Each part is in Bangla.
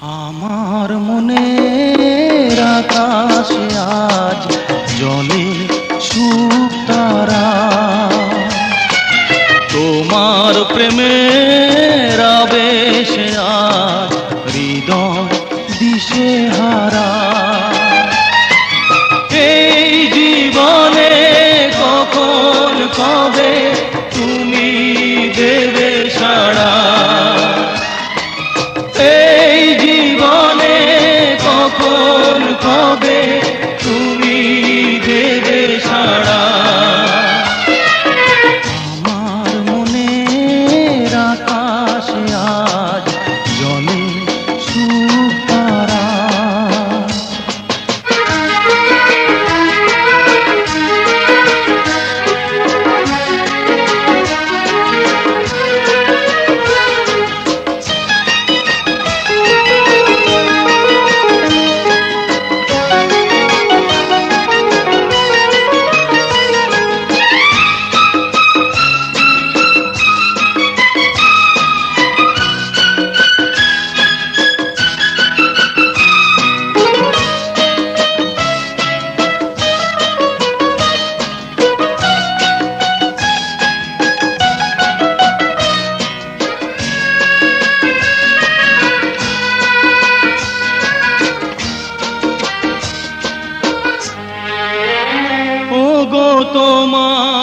আমার মনে আকাশে আজ জলে সুখ তারা। তোমার প্রেমের আবেশে আজ হৃদয় দিশে হারা। এই জীবনে কখন কবে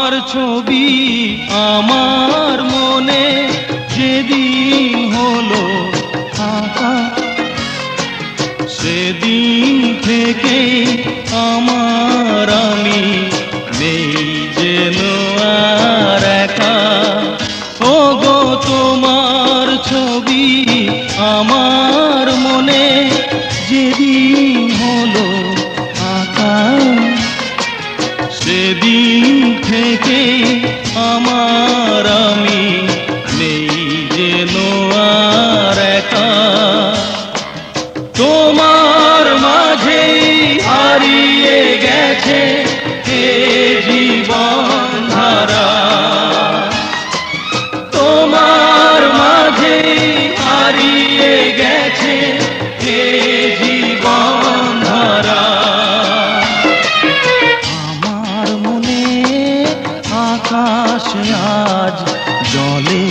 তোমার ছবি আমার মনে যেদিন হলো সেদিন থেকে আমার আমি নেই যেন আর একা। ও গো তোমার ছবি আমার মনে যেদিন হারিয়ে গেছে এ জীবন ধারা। তোমার মাঝে হারিয়ে গেছে এ জীবন ধারা। আমার মনে আকাশ আজ জলে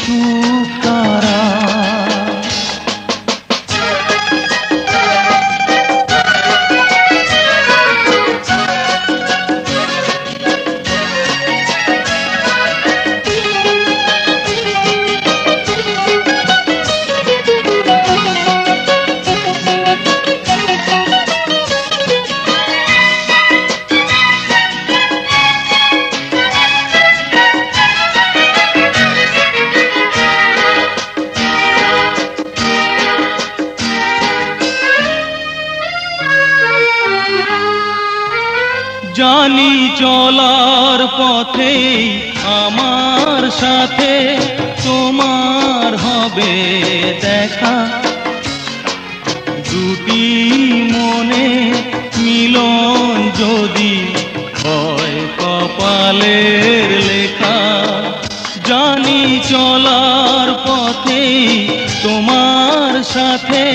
সুখ সাথে তোমার হবে দেখা। দুটি মনে মিলন যদি হয় কপালের লেখা। জানি চলার পথে তোমার সাথে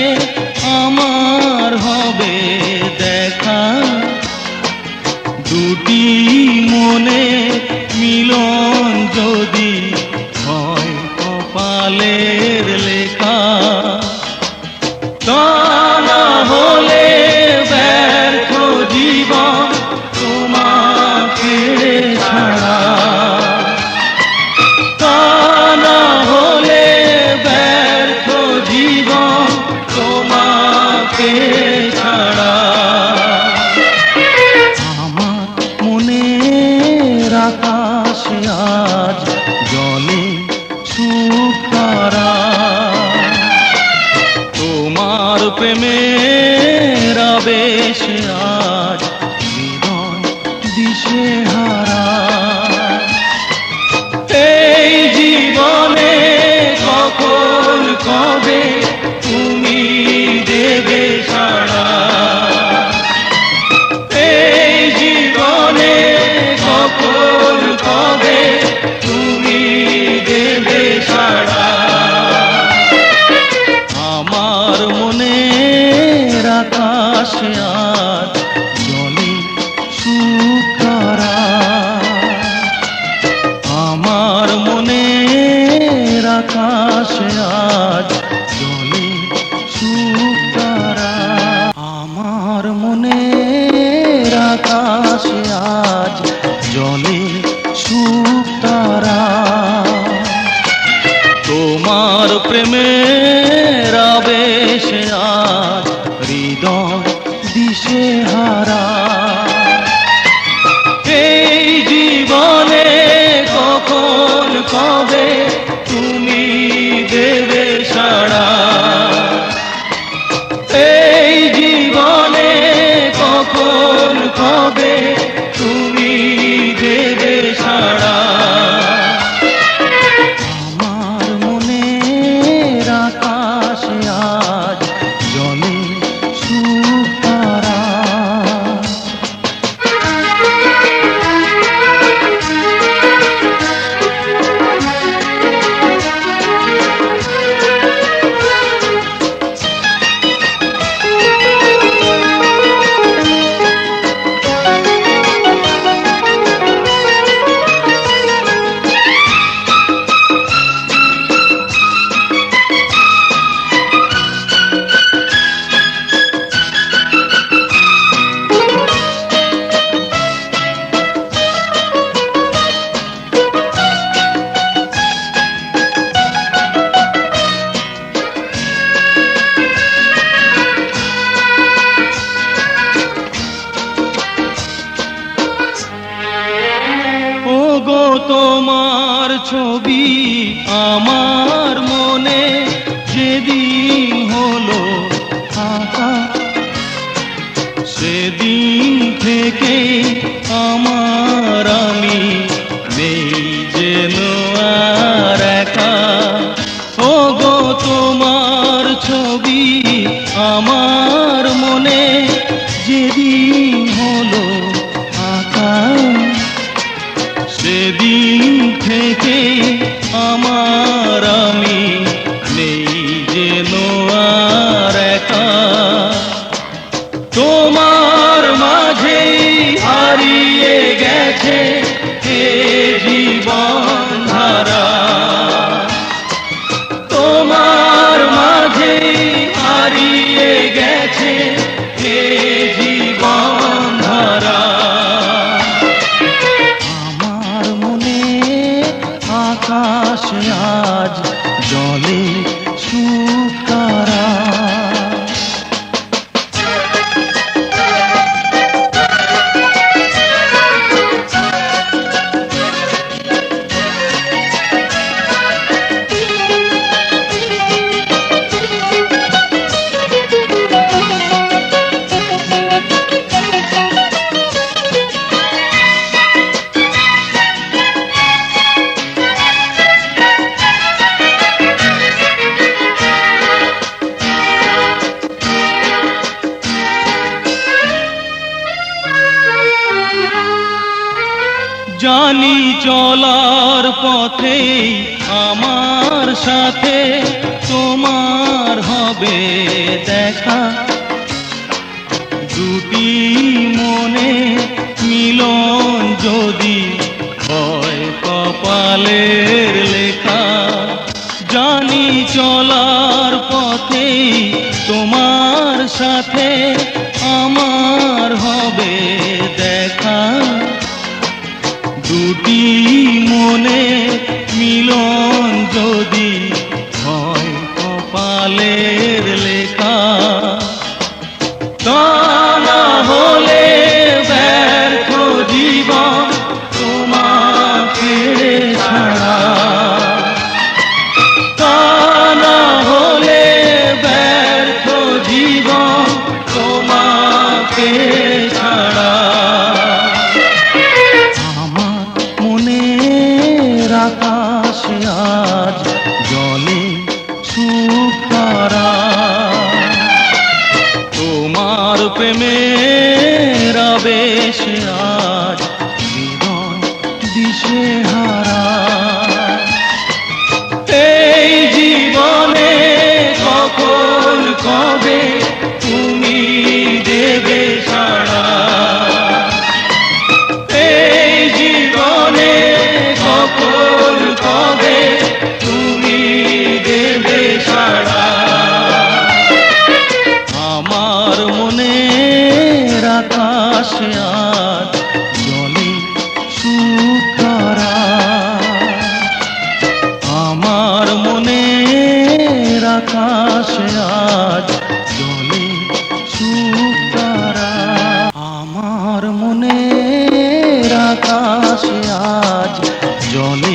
মনের আকাশে আজ জলে সুতারা তোমার প্রেমের আবেশে আজ হৃদয় দিশে হারা। এই জীবনে কখন কবে তুমি দেবে সাড়া? ছবি আমার মনে যেদিন হলো আঁকা সেদিন থেকে আমার আমি নেই যেন আর একা। ও গো তোমার ছবি আমার মনে যেদিন পথে আমার সাথে তোমার হবে দেখা। দুটি মনে মিলন যদি হয় কপালের লেখা। জানি চলার পথে তোমার সাথে আমার হবে দেখা। দুটি মনে মিলন যদি এই জীবনে কখন আকাশে আজ জলে